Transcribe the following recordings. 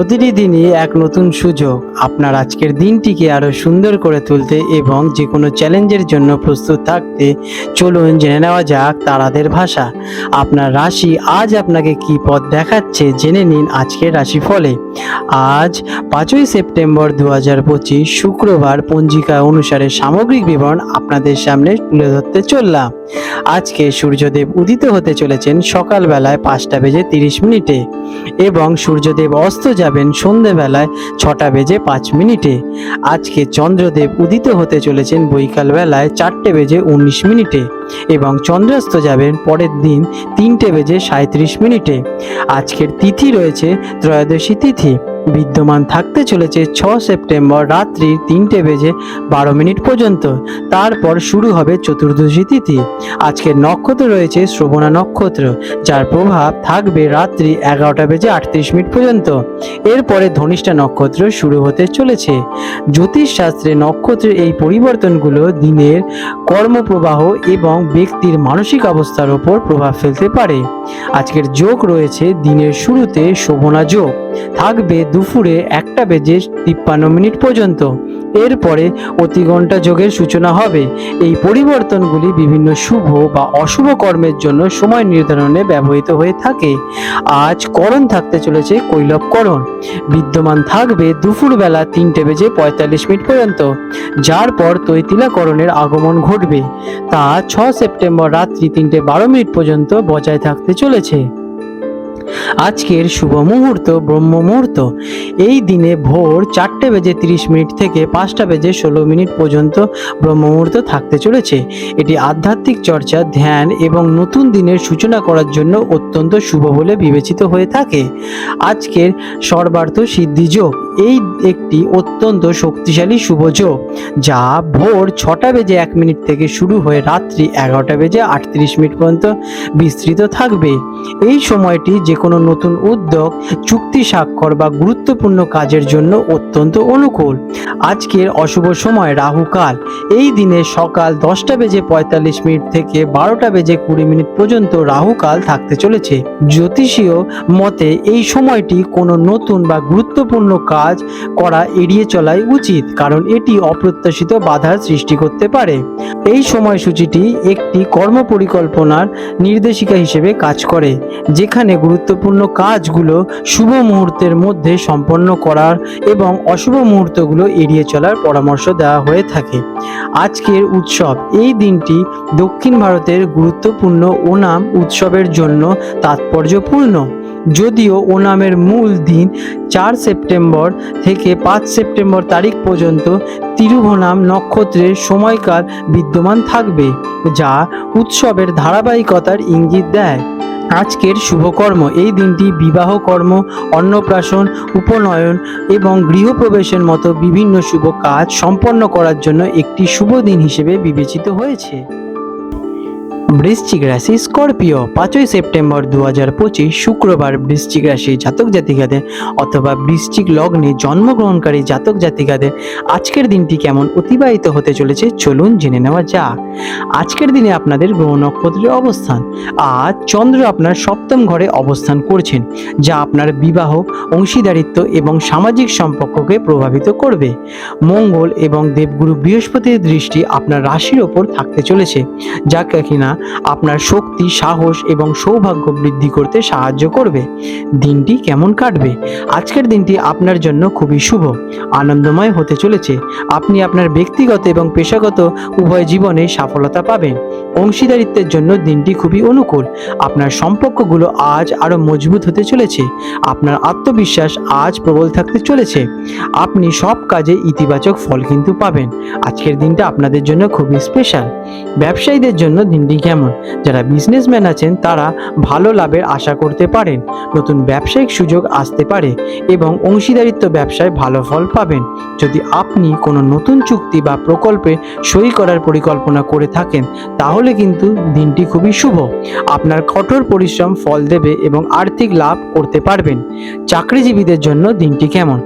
প্রতিটি দিনই এক নতুন সুযোগ। আপনার আজকের দিনটিকে আরও সুন্দর করে তুলতে এবং যে কোনো চ্যালেঞ্জের জন্য প্রস্তুত থাকতে চলুন জেনে নেওয়া যাক তারাদের ভাষা। আপনার রাশি আজ আপনাকে কি পথ দেখাচ্ছে জেনে নিন আজকের রাশি ফলে আজ পাঁচই সেপ্টেম্বর দু হাজার পঁচিশ শুক্রবার পঞ্জিকা অনুসারে সামগ্রিক বিবরণ আপনাদের সামনে তুলে ধরতে চললাম। আজকে সূর্যদেব উদিত হতে চলেছেন সকালবেলায় পাঁচটা বেজে তিরিশ মিনিটে এবং সূর্যদেব অস্ত যাবেন সন্ধেবেলায় ছটা বেজে পাঁচ মিনিটে। আজকে চন্দ্রদেব উদিত হতে চলেছেন বৈকালবেলায় চারটে বেজে উনিশ মিনিটে এবং চন্দ্রাস্ত যাবেন পরের দিন তিনটে বেজে সাঁত্রিশ মিনিটে। আজকের তিথি রয়েছে ত্রয়োদশী তিথি। বিদ্যমান থাকতে চলেছে ছ সেপ্টেম্বর রাত্রি তিনটে বেজে বারো মিনিট পর্যন্ত। তারপর শুরু হবে চতুর্দশী তিথি। আজকের নক্ষত্র রয়েছে শ্রবণা নক্ষত্র, যার প্রভাব থাকবে রাত্রি এগারোটা বেজে আটত্রিশ মিনিট পর্যন্ত। এরপরে ধনিষ্ঠা নক্ষত্র শুরু হতে চলেছে। জ্যোতিষ শাস্ত্রে নক্ষত্রের এই পরিবর্তনগুলো দিনের কর্মপ্রবাহ এবং ব্যক্তির মানসিক অবস্থার ওপর প্রভাব ফেলতে পারে। আজকের যোগ রয়েছে দিনের শুরুতে শোভনা যোগ। থাকবে দুপুরে একটা বেজে তিপ্পান্ন মিনিট পর্যন্ত। এরপরে অতিঘণ্টা যোগের সূচনা হবে। এই পরিবর্তনগুলি বিভিন্ন শুভ বা অশুভ কর্মের জন্য সময় নির্ধারণে ব্যবহৃত হয়ে থাকে। আজ করণ থাকতে চলেছে কৈলবকরণ। বিদ্যমান থাকবে দুপুরবেলা তিনটে বেজে পঁয়তাল্লিশ মিনিট পর্যন্ত, যার পর তৈতিলাকরণের আগমন ঘটবে। তা ছ সেপ্টেম্বর রাত্রি তিনটে বারো মিনিট পর্যন্ত বজায় থাকতে চলেছে। আজকের শুভ মুহূর্ত, ব্রহ্ম মুহূর্ত। এই দিনে ভোর চারটে বেজে তিরিশ মিনিট থেকে পাঁচটা বেজে ষোলো মিনিট পর্যন্ত ব্রহ্ম মুহূর্ত থাকতে চলেছে। এটি আধ্যাত্মিক চর্চা, ধ্যান এবং নতুন দিনের সূচনা করার জন্য অত্যন্ত শুভ বলে বিবেচিত হয়ে থাকে। আজকের সর্বার্থ সিদ্ধি যোগ। এই একটি অত্যন্ত শক্তিশালী শুভ যোগ, যা ভোর ছটা বেজে এক মিনিট থেকে শুরু হয়ে রাত্রি এগারোটা বেজে আটত্রিশ মিনিট পর্যন্ত বিস্তৃত থাকবে। এই সময়টি যে কোনো নতুন উদ্যোগ, চুক্তি স্বাক্ষর বা গুরুত্বপূর্ণ কাজের জন্য অত্যন্ত অনুকূল। আজকের অশুভ সময় রাহুকাল এই দিনে সকাল দশটা বেজে পঁয়তাল্লিশ মিনিট থেকে বারোটা বেজে কুড়ি মিনিট পর্যন্ত রাহুকাল থাকতে চলেছে। জ্যোতিষীয় মতে এই সময়টি কোনো নতুন বা গুরুত্বপূর্ণ কাজ করা এড়িয়ে চলাই উচিত, কারণ এটি অপ্রত্যাশিত বাধার সৃষ্টি করতে পারে। এই সময়সূচিটি একটি কর্ম পরিকল্পনার নির্দেশিকা হিসেবে কাজ করে, যেখানে গুরুত্বপূর্ণ কাজগুলো শুভ মুহূর্তের মধ্যে সম্পন্ন করার এবং অশুভ মুহূর্তগুলো এড়িয়ে চলার পরামর্শ দেওয়া হয়ে থাকে। আজকের উৎসব, এই দিনটি দক্ষিণ ভারতের গুরুত্বপূর্ণ ওনাম উৎসবের জন্য তাৎপর্যপূর্ণ। যদিও ওনামের মূল দিন চার সেপ্টেম্বর থেকে পাঁচ সেপ্টেম্বর তারিখ পর্যন্ত তিরুভনাম নক্ষত্রের সময়কাল বিদ্যমান থাকবে, যা উৎসবের ধারাবাহিকতার ইঙ্গিত দেয়। আজকের শুভকর্ম। এই দিনটি বিবাহ কর্ম, অন্নপ্রাশন, উপনয়ন এবং গৃহপ্রবেশের মতো বিভিন্ন শুভ কাজ সম্পন্ন করার জন্য একটি শুভ দিন হিসেবে বিবেচিত হয়েছে। বৃশ্চিক রাশি স্করপিও, পাঁচই সেপ্টেম্বর দু হাজার পঁচিশ শুক্রবার বৃশ্চিক রাশি জাতক জাতিকাদের অথবা বৃশ্চিক লগ্নে জন্মগ্রহণকারী জাতক জাতিকাদের আজকের দিনটি কেমন অতিবাহিত হতে চলেছে চলুন জেনে নেওয়া যাক। আজকের দিনে আপনাদের গ্রহ নক্ষত্রের অবস্থান। আজ চন্দ্র আপনার সপ্তম ঘরে অবস্থান করছেন, যা আপনার বিবাহ, অংশীদারিত্ব এবং সামাজিক সম্পর্ককে প্রভাবিত করবে। মঙ্গল এবং দেবগুরু বৃহস্পতির দৃষ্টি আপনার রাশির ওপর থাকতে চলেছে, যা কিনা আপনার শক্তি, সাহস এবং সৌভাগ্য বৃদ্ধি করতে সাহায্য করবে। দিনটি কেমন কাটবে? আজকের দিনটি আপনার জন্য খুবই শুভ। আনন্দময় হতে চলেছে। আপনি আপনার ব্যক্তিগত এবং পেশাগত উভয় জীবনে সফলতা পাবেন। অংশীদারিত্বের জন্য দিনটি খুবই অনুকূল। আপনার সম্পর্কগুলো আজ আরও মজবুত হতে চলেছে। আপনার আত্মবিশ্বাস আজ প্রবল থাকতে চলেছে। আপনি সব কাজে ইতিবাচক ফল কিন্তু পাবেন। আজকের দিনটা আপনাদের জন্য খুবই স্পেশাল। ব্যবসায়ীদের জন্য দিনটি কেমন? যারা বিজনেসম্যান আছেন, তারা ভালো লাভের আশা করতে পারেন, নতুন ব্যবসায়িক সুযোগ আসতে পারে এবং অংশীদারিত্ব ব্যবসায় ভালো ফল পাবেন। যদি আপনি কোনো নতুন চুক্তি বা প্রকল্পে সই করার পরিকল্পনা করে থাকেন, তাহলে কিন্তু দিনটি খুবই শুভ। আপনার কঠোর পরিশ্রম ফল দেবে এবং আর্থিক লাভ করতে পারবেন। চাকরিজীবীদের জন্য দিনটি কেমন?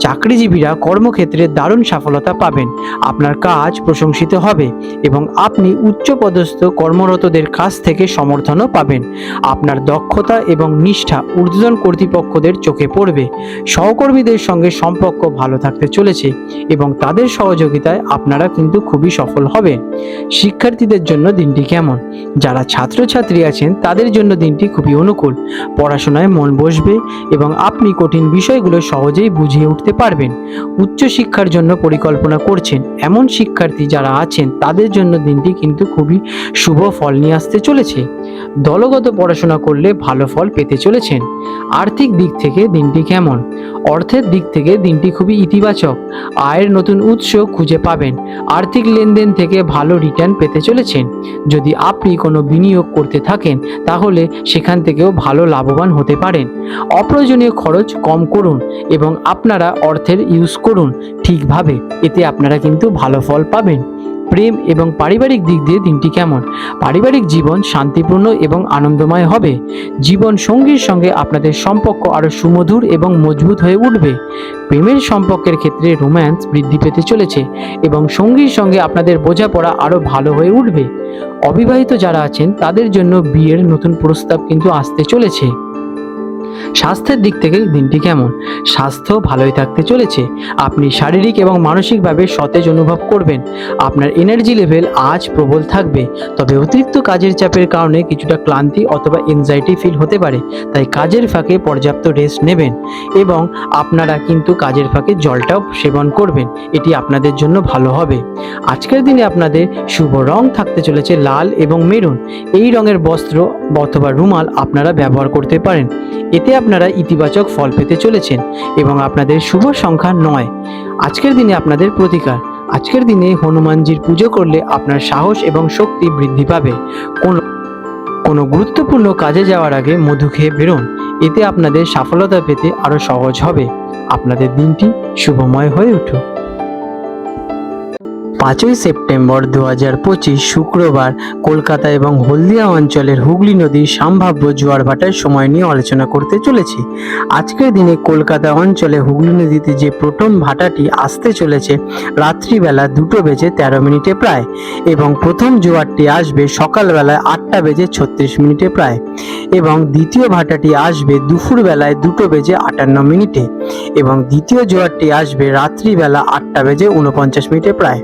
চাকরিজীবীরা কর্মক্ষেত্রে দারুণ সফলতা পাবেন। আপনার কাজ প্রশংসিত হবে এবং আপনি উচ্চপদস্থ কর্মরত কর্মরতদের কাছ থেকে সমর্থনও পাবেন। আপনার দক্ষতা এবং নিষ্ঠা ঊর্ধ্বতন কর্তৃপক্ষদের চোখে পড়বে। সহকর্মীদের সঙ্গে সম্পর্ক ভালো থাকতে চলেছে এবং তাদের সহযোগিতায় আপনারা কিন্তু খুবই সফল হবেন। শিক্ষার্থীদের জন্য দিনটি কেমন? যারা ছাত্রছাত্রী আছেন, তাদের জন্য দিনটি খুবই অনুকূল। পড়াশোনায় মন বসবে এবং আপনি কঠিন বিষয়গুলো সহজেই বুঝিয়ে উঠতে পারবেন। উচ্চশিক্ষার জন্য পরিকল্পনা করছেন। এমন শিক্ষার্থী যারা আছেন, তাদের জন্য দিনটি কিন্তু খুবই শুভ ফল নিয়ে আসতে চলেছে। দলগত পড়াশোনা করলে ভালো ফল পেতে চলেছেন। আর্থিক দিক থেকে দিনটি কেমন? অর্থের দিক থেকে দিনটি খুবই ইতিবাচক। আয়ের নতুন উৎস খুঁজে পাবেন। আর্থিক লেনদেন থেকে ভালো রিটার্ন পেতে চলেছেন। যদি আপনি কোনো বিনিয়োগ করতে থাকেন, তাহলে সেখান থেকেও ভালো লাভবান হতে পারেন। অপ্রয়োজনীয় খরচ কম করুন এবং আপনারা অর্থের ইউজ করুন ঠিকভাবে। এতে আপনারা কিন্তু ভালো ফল পাবেন। প্রেম এবং পারিবারিক দিক দিয়ে দিনটি কেমন? পারিবারিক জীবন শান্তিপূর্ণ এবং আনন্দময় হবে। জীবন সঙ্গীর সঙ্গে আপনাদের সম্পর্ক আরও সুমধুর এবং মজবুত হয়ে উঠবে। প্রেমের সম্পর্কের ক্ষেত্রে রোম্যান্স বৃদ্ধি পেতে চলেছে এবং সঙ্গীর সঙ্গে আপনাদের বোঝাপড়া আরও ভালো হয়ে উঠবে। অবিবাহিত যারা আছেন, তাদের জন্য বিয়ের নতুন প্রস্তাব কিন্তু আসতে চলেছে। স্বাস্থ্যের দিক থেকে দিনটি কেমন? স্বাস্থ্য ভালোই থাকতে চলেছে। আপনি শারীরিক এবং মানসিকভাবে সতেজ অনুভব করবেন। আপনার এনার্জি লেভেল আজ প্রবল থাকবে। তবে অতিরিক্ত কাজের চাপের কারণে কিছুটা ক্লান্তি অথবা এনজাইটি ফিল হতে পারে। তাই কাজের ফাঁকে পর্যাপ্ত রেস্ট নেবেন এবং আপনারা কিন্তু কাজের ফাঁকে জলটাও সেবন করবেন। এটি আপনাদের জন্য ভালো হবে। আজকের দিনে আপনাদের শুভ রং থাকতে চলেছে লাল এবং মেরুন। এই রঙের বস্ত্র অথবা রুমাল আপনারা ব্যবহার করতে পারেন। এতে আপনারা ইতিবাচক ফল পেতে চলেছেন এবং আপনাদের শুভ সংখ্যা নয়। আজকের দিনে আপনাদের প্রতিকার। আজকের দিনে হনুমানজির পুজো করলে আপনার সাহস এবং শক্তি বৃদ্ধি পাবে। কোন, কোনো গুরুত্বপূর্ণ কাজে যাওয়ার আগে মধু খেয়ে বেরোন। এতে আপনাদের সফলতা পেতে আরও সহজ হবে। আপনাদের দিনটি শুভময় হয়ে উঠুক। পাঁচই সেপ্টেম্বর দু হাজার পঁচিশ শুক্রবার কলকাতা এবং হলদিয়া অঞ্চলের হুগলি নদীর সম্ভাব্য জোয়ার ভাটার সময় নিয়ে আলোচনা করতে চলেছি। আজকের দিনে কলকাতা অঞ্চলে হুগলি নদীতে যে প্রথম ভাটাটি আসতে চলেছে, রাত্রিবেলা দুটো বেজে তেরো মিনিটে প্রায় এবং প্রথম জোয়ারটি আসবে সকালবেলায় আটটা বেজে ছত্রিশ মিনিটে প্রায় এবং দ্বিতীয় ভাটাটি আসবে দুপুরবেলায় দুটো বেজে আটান্ন মিনিটে এবং দ্বিতীয় জোয়ারটি আসবে রাত্রিবেলা আটটা বেজে উনপঞ্চাশ মিনিটে প্রায়।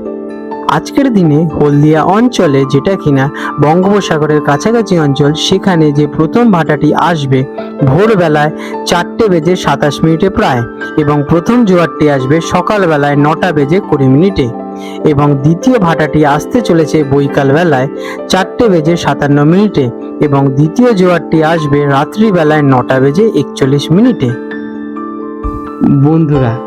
আজকের দিনে হলদিয়া অঞ্চলে যেটা কিনা বঙ্গোপসাগরের কাছাকাছি অঞ্চল, সেখানে যে প্রথম ভাটাটি আসবে ভোরবেলায় চারটে বেজে সাতাশ মিনিটে প্রায় এবং প্রথম জোয়ারটি আসবে সকালবেলায় নটা বেজে কুড়ি মিনিটে এবং দ্বিতীয় ভাটাটি আসতে চলেছে বৈকাল বেলায় চারটে বেজে সাতান্ন মিনিটে এবং দ্বিতীয় জোয়ারটি আসবে রাত্রিবেলায় নটা বেজে একচল্লিশ মিনিটে। বন্ধুরা